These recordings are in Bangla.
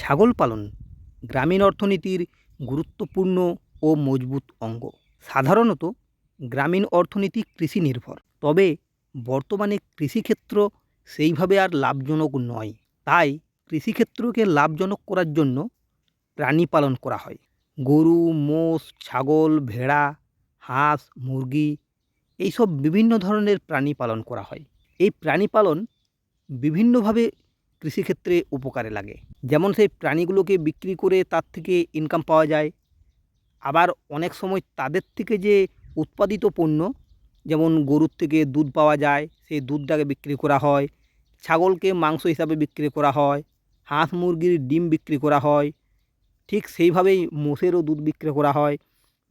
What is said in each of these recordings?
ছাগল পালন গ্রামীণ অর্থনীতির গুরুত্বপূর্ণ ও মজবুত অঙ্গ। সাধারণত গ্রামীণ অর্থনীতি কৃষি নির্ভর তবে বর্তমানে কৃষিক্ষেত্র সেইভাবে আর লাভজনক নয়। তাই কৃষিক্ষেত্রকে লাভজনক করার জন্য প্রাণী পালন করা হয়। গরু, মোষ, ছাগল, ভেড়া, হাঁস, মুরগি এইসব বিভিন্ন ধরনের প্রাণী পালন করা হয়। এই প্রাণী পালন বিভিন্নভাবে কৃষিক্ষেত্রে উপকারে লাগে। যেমন সেই প্রাণীগুলোকে বিক্রি করে তার থেকে ইনকাম পাওয়া যায়। আবার অনেক সময় তাদের থেকে যে উৎপাদিত পণ্য, যেমন গরুর থেকে দুধ পাওয়া যায়, সেই দুধটাকে বিক্রি করা হয়। ছাগলকে মাংস হিসাবে বিক্রি করা হয়। হাঁস মুরগির ডিম বিক্রি করা হয়। ঠিক সেইভাবেই মোষেরও দুধ বিক্রি করা হয়।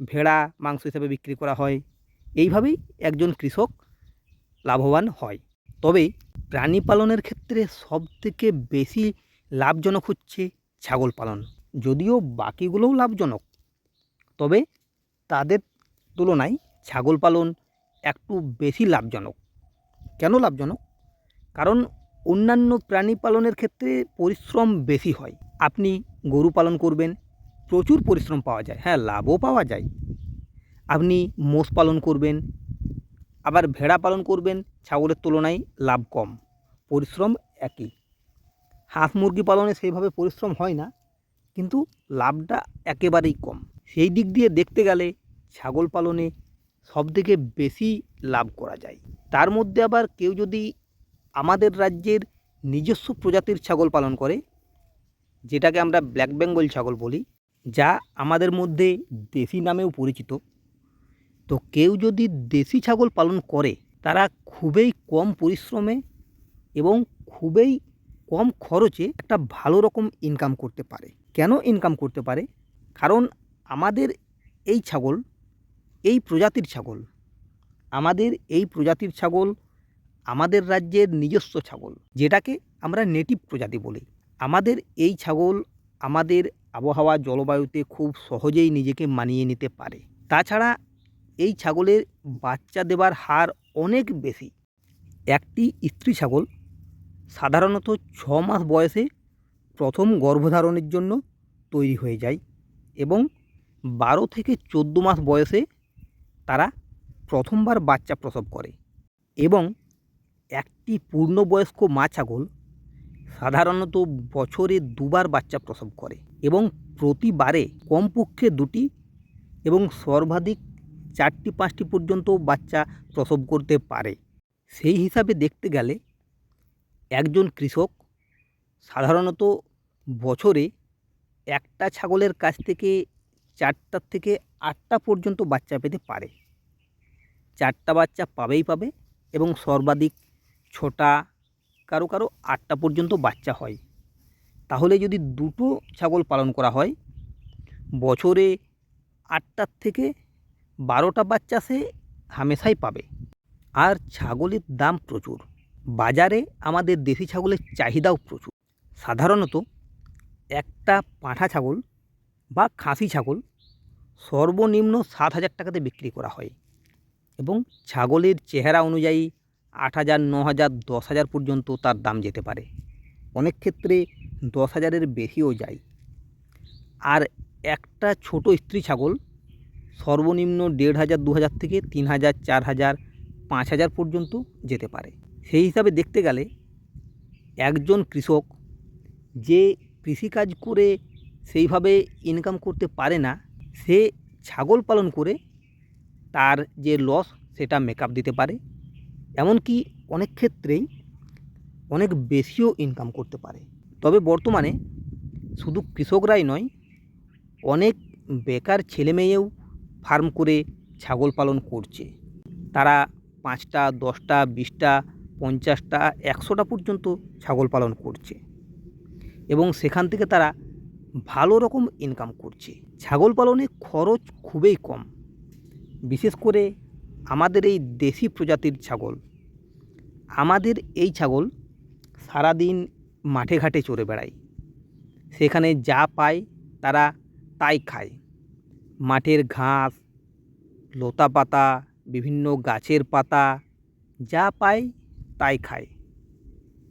ভেড়া মাংস হিসাবে বিক্রি করা হয়। এইভাবেই একজন কৃষক লাভবান হয়। তবে প্রাণী পালনের ক্ষেত্রে সবথেকে বেশি লাভজনক হচ্ছে ছাগল পালন। যদিও বাকিগুলোও লাভজনক, তবে তাদের তুলনায় ছাগল পালন একটু বেশি লাভজনক। কেন লাভজনক? কারণ অন্যান্য প্রাণী পালনের ক্ষেত্রে পরিশ্রম বেশি হয়। আপনি গরু পালন করবেন, প্রচুর পরিশ্রম পাওয়া যায়। হ্যাঁ লাভও পাওয়া যায়। আপনি মোষ পালন করবেন আবার ভেড়া পালন করবেন, ছাগলের তুলনায় লাভ কম, পরিশ্রম একই। হাঁস মুরগি পালনে সেইভাবে পরিশ্রম হয় না, কিন্তু লাভটা একেবারেই কম। সেই দিক দিয়ে দেখতে গেলে ছাগল পালনে সবথেকে বেশি লাভ করা যায়। তার মধ্যে আবার কেউ যদি আমাদের রাজ্যের নিজস্ব প্রজাতির ছাগল পালন করে, যেটাকে আমরা ব্ল্যাক বেঙ্গল ছাগল বলি, যা আমাদের মধ্যে দেশি নামেও পরিচিত তো কেউ যদি দেশি ছাগল পালন করে, তারা খুবই কম পরিশ্রমে এবং খুবই কম খরচে একটা ভালো রকম ইনকাম করতে পারে। কেন ইনকাম করতে পারে? কারণ আমাদের এই ছাগল, এই প্রজাতির ছাগল, আমাদের এই প্রজাতির ছাগল আমাদের রাজ্যের নিজস্ব ছাগল, যেটাকে আমরা নেটিভ প্রজাতি বলি। আমাদের এই ছাগল আমাদের আবহাওয়া, জলবায়ুতে খুব সহজেই নিজেকে মানিয়ে নিতে পারে। তাছাড়া এই ছাগলের বাচ্চা দেবার হার অনেক বেশি। একটি স্ত্রী ছাগল সাধারণত ছ মাস বয়সে প্রথম গর্ভধারণের জন্য তৈরি হয়ে যায় এবং বারো থেকে চোদ্দ মাস বয়সে তারা প্রথমবার বাচ্চা প্রসব করে এবং একটি পূর্ণবয়স্ক মা ছাগল সাধারণত বছরে দুবার বাচ্চা প্রসব করে এবং প্রতিবারে কমপক্ষে দুটি এবং সর্বাধিক চারটি পাঁচটি পর্যন্ত বাচ্চা প্রসব করতে পারে। সেই হিসাবে দেখতে গেলে একজন কৃষক সাধারণত বছরে একটা ছাগলের কাছ থেকে চারটার থেকে আটটা পর্যন্ত বাচ্চা পেতে পারে। চারটা বাচ্চা পাবেই পাবে এবং সর্বাধিক ছটা, কারও কারও আটটা পর্যন্ত বাচ্চা হয়। তাহলে যদি দুটো ছাগল পালন করা হয়, বছরে আটটার থেকে বারোটা বাচ্চা সে হামেশাই পাবে। আর ছাগলের দাম প্রচুর। বাজারে আমাদের দেশি ছাগলের চাহিদাও প্রচুর। সাধারণত একটা পাঁঠা ছাগল বা খাসি ছাগল সর্বনিম্ন সাত হাজার টাকাতে বিক্রি করা হয় এবং ছাগলের চেহারা অনুযায়ী আট হাজার, ন হাজার, দশ হাজার পর্যন্ত তার দাম যেতে পারে। অনেক ক্ষেত্রে দশ হাজারের বেশিও যায়। আর একটা ছোট স্ত্রী ছাগল সর্বনিম্ন দেড় হাজার, দু হাজার থেকে তিন হাজার, চার হাজার, পাঁচ হাজার পর্যন্ত যেতে পারে। সেই হিসাবে দেখতে গেলে একজন কৃষক যে কৃষিকাজ করে সেইভাবে ইনকাম করতে পারে না, সে ছাগল পালন করে তার যে লস সেটা মেকআপ দিতে পারে। এমনকি অনেক ক্ষেত্রেই অনেক বেশিও ইনকাম করতে পারে। তবে বর্তমানে শুধু কৃষকরাই নয়, অনেক বেকার ছেলেমেয়েও ফার্ম করে ছাগল পালন করছে। তারা পাঁচটা, দশটা, বিশটা, পঞ্চাশটা, একশোটা পর্যন্ত ছাগল পালন করছে। এবং সেখান থেকে তারা ভালো রকম ইনকাম করছে। ছাগল পালনে খরচ খুবই কম। বিশেষ করে আমাদের এই দেশি প্রজাতির ছাগল। আমাদের এই ছাগল সারাদিন মাঠে ঘাটে চড়ে বেড়ায়। সেখানে যা পায় তারা তাই খায়। মাঠের ঘাস, লতা পাতা, বিভিন্ন গাছের পাতা, যা পায় তাই খায়।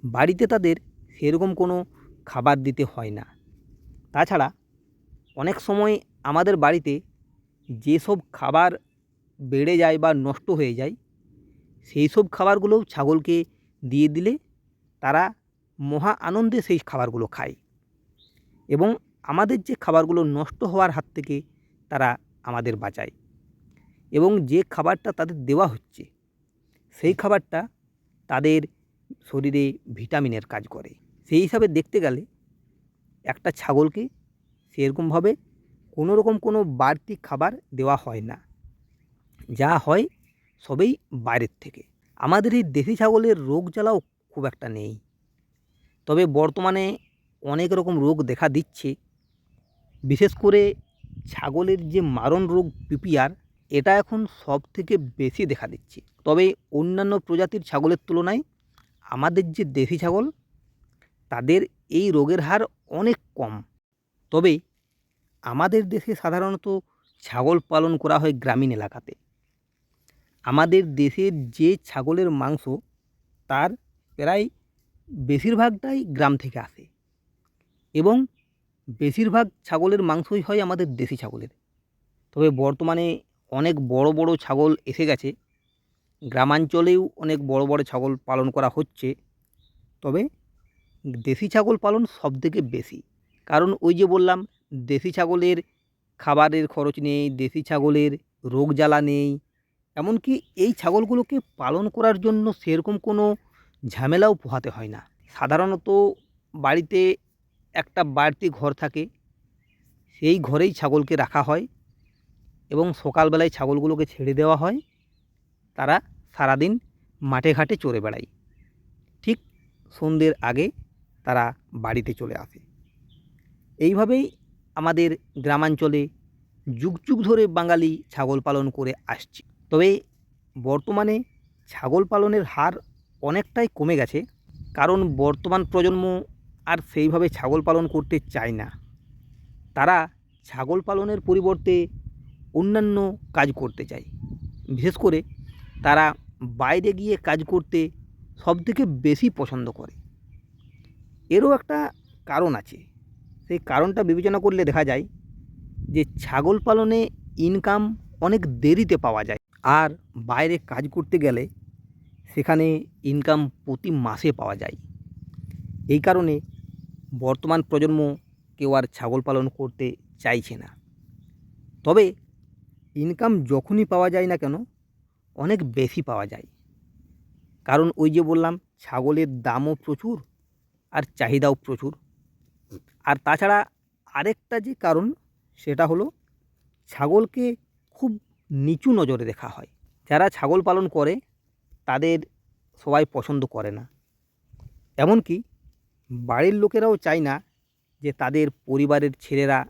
বাড়িতে তাদের সেরকম কোনো খাবার দিতে হয় না। তাছাড়া অনেক সময় আমাদের বাড়িতে যেসব খাবার বেড়ে যায় বা নষ্ট হয়ে যায় সেই সব খাবারগুলোও ছাগলকে দিয়ে দিলে তারা মহা আনন্দে সেই খাবারগুলো খায়। এবং আমাদের যে খাবারগুলো নষ্ট হওয়ার হাত থেকে তারা আমাদের বাঁচায়। এবং যে খাবারটা তাদের দেওয়া হচ্ছে, সেই খাবারটা তাদের শরীরে ভিটামিনের কাজ করে। সেই হিসাবে দেখতে গেলে একটা ছাগলকে সেরকমভাবে কোনো রকম কোনো বাড়তি খাবার দেওয়া হয় না। যা হয় সবেই বাইরের থেকে। আমাদের এই দেশি ছাগলের রোগ জ্বালাও খুব একটা নেই। তবে বর্তমানে অনেক রকম রোগ দেখা দিচ্ছে। বিশেষ করে ছাগলের যে মারণ রোগ পিপিআর, এটা এখন সব থেকে বেশি দেখা দিচ্ছে। তবে অন্যান্য প্রজাতির ছাগলের তুলনায় আমাদের যে দেশি ছাগল, তাদের এই রোগের হার অনেক কম। তবে আমাদের দেশে সাধারণত ছাগল পালন করা হয় গ্রামীণ এলাকাতে। আমাদের দেশের যে ছাগলের মাংস, তার প্রায় বেশিরভাগটাই গ্রাম থেকে আসে। এবং বেশিরভাগ ছাগলের মাংসই হয় আমাদের দেশি ছাগলের। তবে বর্তমানে অনেক বড় বড় ছাগল এসে গেছে। গ্রামাঞ্চলেও অনেক বড় বড় ছাগল পালন করা হচ্ছে। তবে দেশি ছাগল পালন সবথেকে বেশি। কারণ ওই যে বললাম, দেশি ছাগলের খাবারের খরচ নেই, দেশি ছাগলের রোগ জ্বালা নেই। এমনকি এই ছাগলগুলোকে পালন করার জন্য সেরকম কোনো ঝামেলাও পোহাতে হয় না। সাধারণত বাড়িতে একটা বাড়তি ঘর থাকে, সেই ঘরেই ছাগলকে রাখা হয় এবং সকালবেলায় ছাগলগুলোকে ছেড়ে দেওয়া হয়। তারা সারাদিন মাঠে ঘাটে চড়ে বেড়ায়। ঠিক সন্ধ্যের আগে তারা বাড়িতে চলে আসে। এইভাবেই আমাদের গ্রামাঞ্চলে যুগ যুগ ধরে বাঙালি ছাগল পালন করে আসছে। তবে বর্তমানে ছাগল পালনের হার অনেকটাই কমে গেছে। কারণ বর্তমান প্রজন্ম আর সেইভাবে ছাগল পালন করতে চায় না। তারা ছাগল পালনের পরিবর্তে অন্যান্য কাজ করতে চায়। বিশেষ করে তারা বাইরে গিয়ে কাজ করতে সবথেকে বেশি পছন্দ করে। এরও একটা কারণ আছে। সেই কারণটা বিবেচনা করলে দেখা যায় যে ছাগল পালনে ইনকাম অনেক দেরিতে পাওয়া যায়। আর বাইরে কাজ করতে গেলে সেখানে ইনকাম প্রতি মাসে পাওয়া যায়। এই কারণে বর্তমান প্রজন্ম কেউ আর ছাগল পালন করতে চাইছে না। তবে ইনকাম যখনই পাওয়া যায় না কেন, অনেক বেশি পাওয়া যায়। কারণ ওই যে বললাম, ছাগলের দামও প্রচুর আর চাহিদাও প্রচুর। আর তাছাড়া আরেকটা যে কারণ, সেটা হলো ছাগলকে খুব নিচু নজরে দেখা হয়। যারা ছাগল পালন করে, তাদের সবাই পছন্দ করে না। এমনকি বাড়ির লোকেরাও চায় না যে তাদের পরিবারের ছেলেরা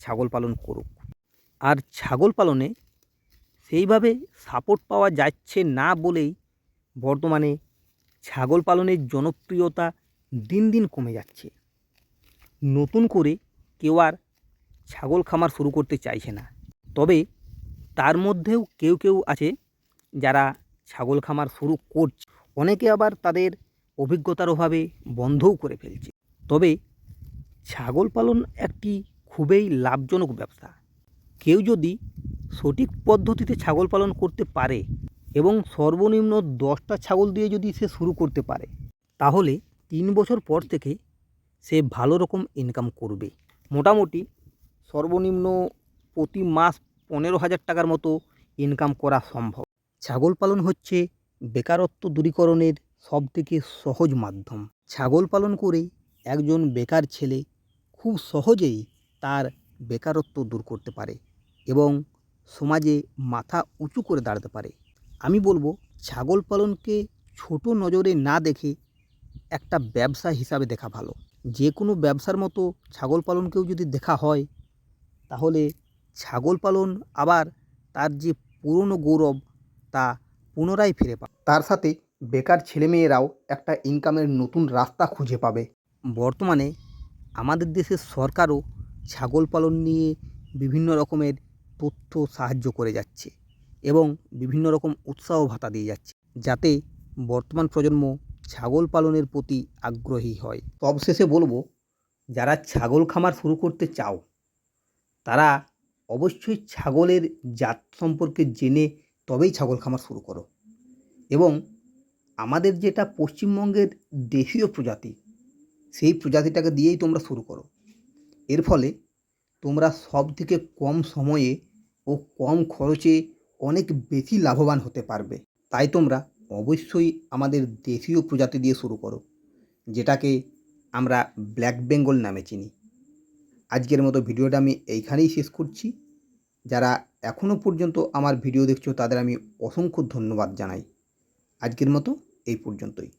ছাগল পালন করুক। আর ছাগল পালনে সেইভাবে সাপোর্ট পাওয়া যাচ্ছে না বলেই বর্তমানে ছাগল পালনের জনপ্রিয়তা দিন দিন কমে যাচ্ছে। নতুন করে কেউ আর ছাগল খামার শুরু করতে চাইছে না। তবে তার মধ্যেও কেউ কেউ আছে যারা ছাগল খামার শুরু করছে। অনেকে আবার তাদের অভিজ্ঞতার অভাবে বন্ধও করে ফেলছে। তবে ছাগল পালন একটি খুবই লাভজনক ব্যবসা কেউ যদি সঠিক পদ্ধতিতে ছাগল পালন করতে পারে এবং সর্বনিম্ন দশটা ছাগল দিয়ে যদি সে শুরু করতে পারে, তাহলে তিন বছর পর থেকে সে ভালো রকম ইনকাম করবে। মোটামুটি সর্বনিম্ন প্রতি মাস পনেরো হাজার টাকার মতো ইনকাম করা সম্ভব। ছাগল পালন হচ্ছে বেকারত্ব দূরীকরণের সবথেকে সহজ মাধ্যম। ছাগল পালন করে একজন বেকার ছেলে খুব সহজেই তার বেকারত্ব দূর করতে পারে এবং সমাজে মাথা উঁচু করে দাঁড়াতে পারে। আমি বলব, ছাগল পালনকে ছোট নজরে না দেখে একটা ব্যবসা হিসাবে দেখা ভালো। যে কোনো ব্যবসার মতো ছাগল পালনকেও যদি দেখা হয়, তাহলে ছাগল পালন আবার তার যে পুরনো গৌরব তা পুনরায় ফিরে পাবে তার সাথে বেকার ছেলেমেয়েরাও একটা ইনকামের নতুন রাস্তা খুঁজে পাবে। বর্তমানে আমাদের দেশের সরকারও ছাগল পালন নিয়ে বিভিন্ন রকমের তথ্য সাহায্য করে যাচ্ছে এবং বিভিন্ন রকম উৎসাহ ভাতা দিয়ে যাচ্ছে, যাতে বর্তমান প্রজন্ম ছাগল পালনের প্রতি আগ্রহী হয়। সবশেষে বলব, যারা ছাগল খামার শুরু করতে চাও, তারা অবশ্যই ছাগলের জাত সম্পর্কে জেনে তবেই ছাগল খামার শুরু করো এবং আমাদের যেটা পশ্চিমবঙ্গের দেশীয় প্রজাতি, সেই প্রজাতিটাকে দিয়েই তোমরা শুরু করো। এর ফলে তোমরা সব থেকে কম সময়ে ও কম খরচে অনেক বেশি লাভবান হতে পারবে। তাই তোমরা অবশ্যই আমাদের দেশীয় প্রজাতি দিয়ে শুরু করো, যেটাকে আমরা ব্ল্যাক বেঙ্গল নামে চিনি। আজকের মতো ভিডিওটা আমি এইখানেই শেষ করছি। যারা এখনও পর্যন্ত আমার ভিডিও দেখছ, তাদের আমি অসংখ্য ধন্যবাদ জানাই। আজকের মতো এই পর্যন্তই।